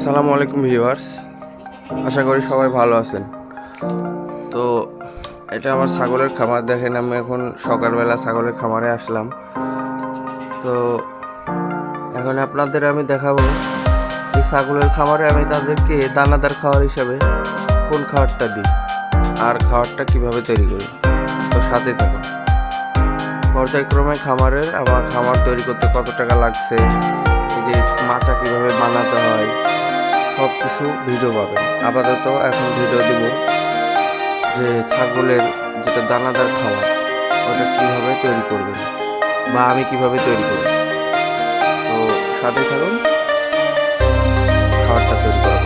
আসসালামু আলাইকুম ভিউয়ার্স। আশা করি সবাই ভালো আছেন। তো এটা আমার ছাগলের খামার, দেখেন আমি এখন সকালবেলা ছাগলের খামারে আসলাম। তো এখন আপনাদের আমি দেখাবো এই ছাগলের খামারে আমি তাদেরকে দানাদার খাওয়ার হিসাবে কোন খাবারটা দিই আর খাবারটা কীভাবে তৈরি করি। তো সাথে থাকুন। পর্যায়ক্রমে খামারের আমার খামার তৈরি করতে কত টাকা লাগছে যে মাচা কীভাবে বানাতে হয় সব কিছু ভিডিও পাবেন। আপাতত এখন ভিডিও দেব যে ছাগলের যেটা দানাদার খাওয়া ওটা কীভাবে তৈরি করবেন বা আমি কীভাবে তৈরি করব। তো সাথে থাকুন, খাবারটা তৈরি করা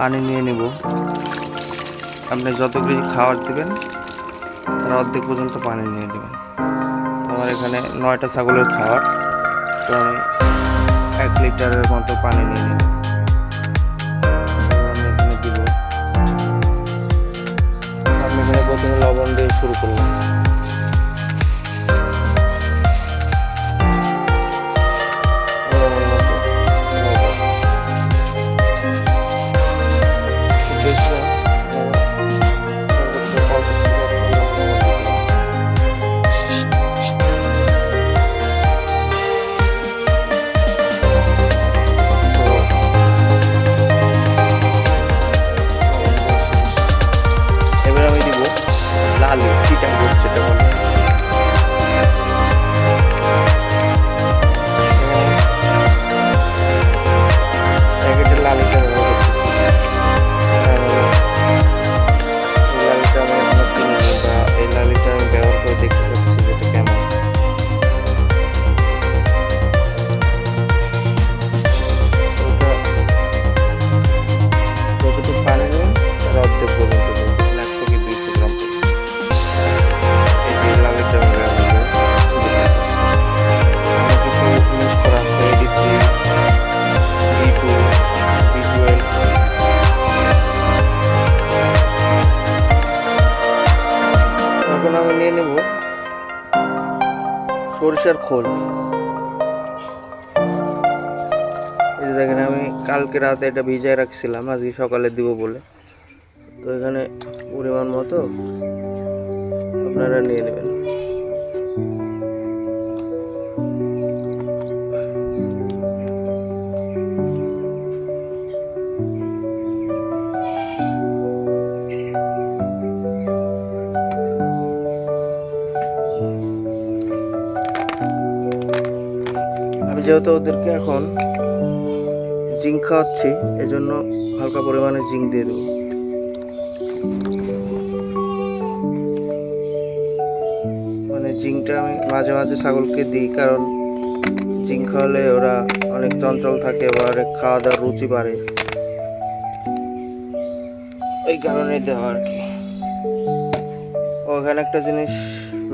পানি নিয়ে নেব। আপনি যত বেশি খাবার দেবেন, তার অর্ধেক পর্যন্ত পানি নিয়ে নেবেন। আমার এখানে নয়টা ছাগলের খাবার তো আমি এক লিটারের মতো পানি নিয়ে নেব সরিষার খোল। এই যে দেখেন, আমি কালকে রাতে এটা ভিজায় রাখছিলাম, আজকে সকালে দিব বলে। তো এখানে পরিমাণ মতো আপনারা নিয়ে নেবেন। আমি যেহেতু ওদেরকে এখন জিঙ্ক খাওয়াচ্ছি, এজন্য হালকা পরিমাণে জিঙ্ক দিয়ে দেবো। মানে জিঙ্কটা আমি মাঝে মাঝে ছাগলকে দিই, কারণ জিঙ্ক খাওয়ালে ওরা অনেক চঞ্চল থাকে বা অনেক খাওয়া দাওয়ার রুচি বাড়ে। এই কারণে দেওয়া আর কি। ওখানে একটা জিনিস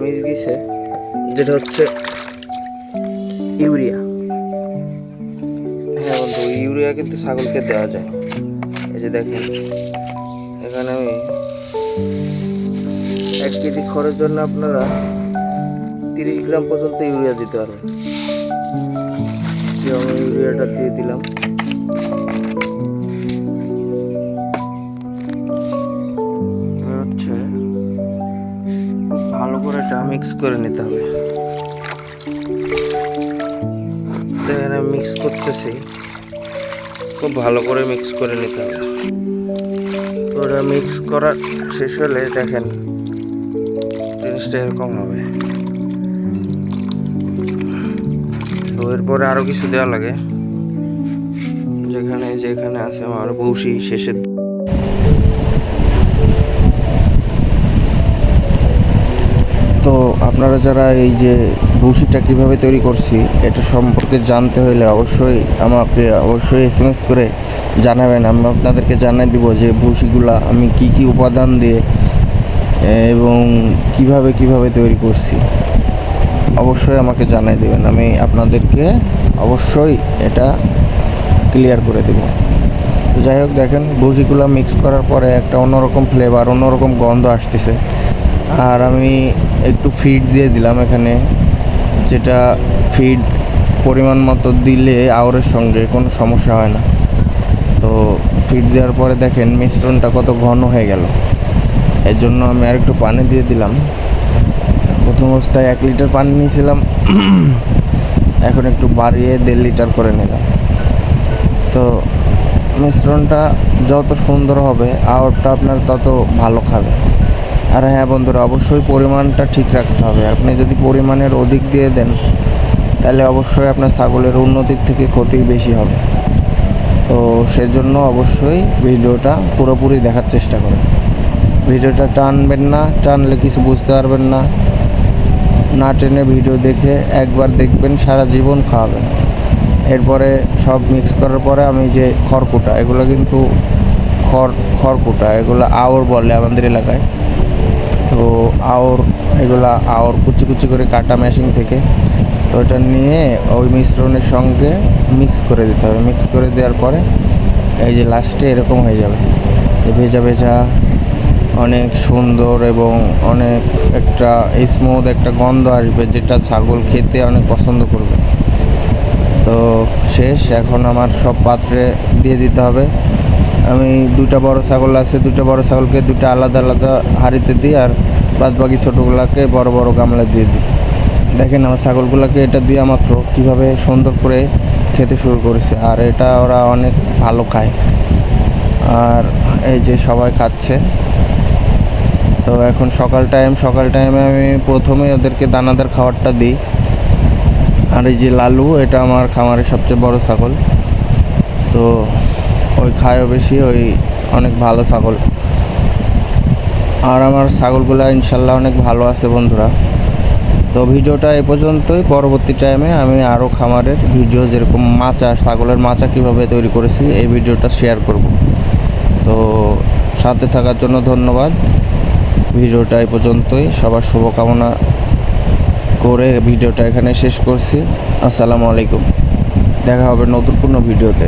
মিস গেছে, যেটা হচ্ছে ইউরিয়া। বন্ধু ইউরিয়া কিন্তু ছাগলকে দেওয়া যায়। এই যে দেখেন, এখানে আমি এক কেজি খড়ের জন্য আপনারা তিরিশ গ্রাম পর্যন্ত ইউরিয়া দিতে পারবেন। যে আমি ইউরিয়াটা দিয়ে দিলাম। ভালো করে এটা মিক্স করে নিতে হবে। দেখেন মিক্স করতেছি। খুব ভালো করে মিক্স করে নিতে হবে। ওটা মিক্স করা শেষ হলে দেখেন জিনিসটা এরকম হবে। তো এরপরে আরও কিছু দেওয়া লাগে। যেখানে যেখানে আছে আমার বৌসি শেষের তো আপনারা যারা এই যে ভুসিটা কীভাবে তৈরি করছি, এটা সম্পর্কে জানতে হলে অবশ্যই আমাকে অবশ্যই এস এম এস করে জানাবেন। আমি আপনাদেরকে জানাই দিব যে ভুসিগুলা আমি কি কি উপাদান দিয়ে এবং কীভাবে কীভাবে তৈরি করছি। অবশ্যই আমাকে জানাই দেবেন। আমি আপনাদেরকে অবশ্যই এটা ক্লিয়ার করে দেব। তো যাই হোক, দেখেন ভুজিগুলো মিক্স করার পরে একটা অন্যরকম ফ্লেভার অন্যরকম গন্ধ আসতেছে। আর আমি একটু ফিড দিয়ে দিলাম এখানে। যেটা ফিড পরিমাণ মতো দিলে আওরের সঙ্গে কোনো সমস্যা হয় না। তো ফিড দেওয়ার পরে দেখেন মিশ্রণটা কত ঘন হয়ে গেল। এর জন্য আমি আর একটু পানি দিয়ে দিলাম। প্রথম অবস্থায় এক লিটার পানি নিয়েছিলাম। এখন একটু বাড়িয়ে দেড় লিটার করে নিলাম। তো মিশ্রণটা যত সুন্দর হবে আওয়ারটা আপনার তত ভালো খাবে। আর হ্যাঁ বন্ধুরা, অবশ্যই পরিমাণটা ঠিক রাখতে হবে। আপনি যদি পরিমাণের অধিক দিয়ে দেন, তাহলে অবশ্যই আপনার ছাগলের উন্নতির থেকে ক্ষতি বেশি হবে। তো সেজন্য অবশ্যই ভিডিওটা পুরোপুরি দেখার চেষ্টা করেন। ভিডিওটা টানবেন না, টানলে কিছু বুঝতে পারবেন না। না টেনে ভিডিও দেখে একবার দেখবেন, সারা জীবন খাওয়াবেন। এরপরে সব মিক্স করার পরে আমি যে খড়কুটা, এগুলো কিন্তু খড় খড়কুটা এগুলো আওর বলে আমাদের এলাকায়। তো আওর, এগুলা আওর কুচি কুচি করে কাটা মেশিন থেকে, তো এটা নিয়ে ওই মিশ্রণের সঙ্গে মিক্স করে দিতে হবে। মিক্স করে দেওয়ার পরে এই যে লাস্টে এরকম হয়ে যাবে। ভেজা ভেজা, অনেক সুন্দর এবং অনেক একটা স্মুথ একটা গন্ধ আসবে, যেটা ছাগল খেতে অনেক পছন্দ করবে। তো শেষ, এখন আমার সব পাত্রে দিয়ে দিতে হবে। আমি দুটা বড় ছাগল আছে দুটা বড় ছাগলকে দুটা আলাদা আলাদা হাঁড়িতে দিই আর বাদ বাকি ছোটোগুলোকে বড় বড় গামলা দিয়ে দিই। দেখেন আমার ছাগলগুলোকে এটা দেওয়া মাত্র কীভাবে সুন্দর করে খেতে শুরু করেছে আর এটা ওরা অনেক ভালো খায়। আর এই যে সবাই খাচ্ছে। তো এখন সকাল টাইম, সকাল টাইমে আমি প্রথমে ওদেরকে দানাদার খাবারটা দিই। আর এই যে লালু, এটা আমার খামারের সবচেয়ে বড় ছাগল। তো ওই খায়ও বেশি, ওই অনেক ভালো ছাগল। আর আমার ছাগলগুলো ইনশাল্লাহ অনেক ভালো আছে বন্ধুরা। তো ভিডিওটা এ পর্যন্তই, পরবর্তী টাইমে আমি আরও খামারের ভিডিও যেরকম মাচা, ছাগলের মাচা কীভাবে তৈরি করেছি, এই ভিডিওটা শেয়ার করব। তো সাথে থাকার জন্য ধন্যবাদ। ভিডিওটা এ পর্যন্তই, সবার শুভকামনা করে ভিডিওটা এখানে শেষ করছি। আসসালামু আলাইকুম। দেখা হবে নতুন কোনো ভিডিওতে।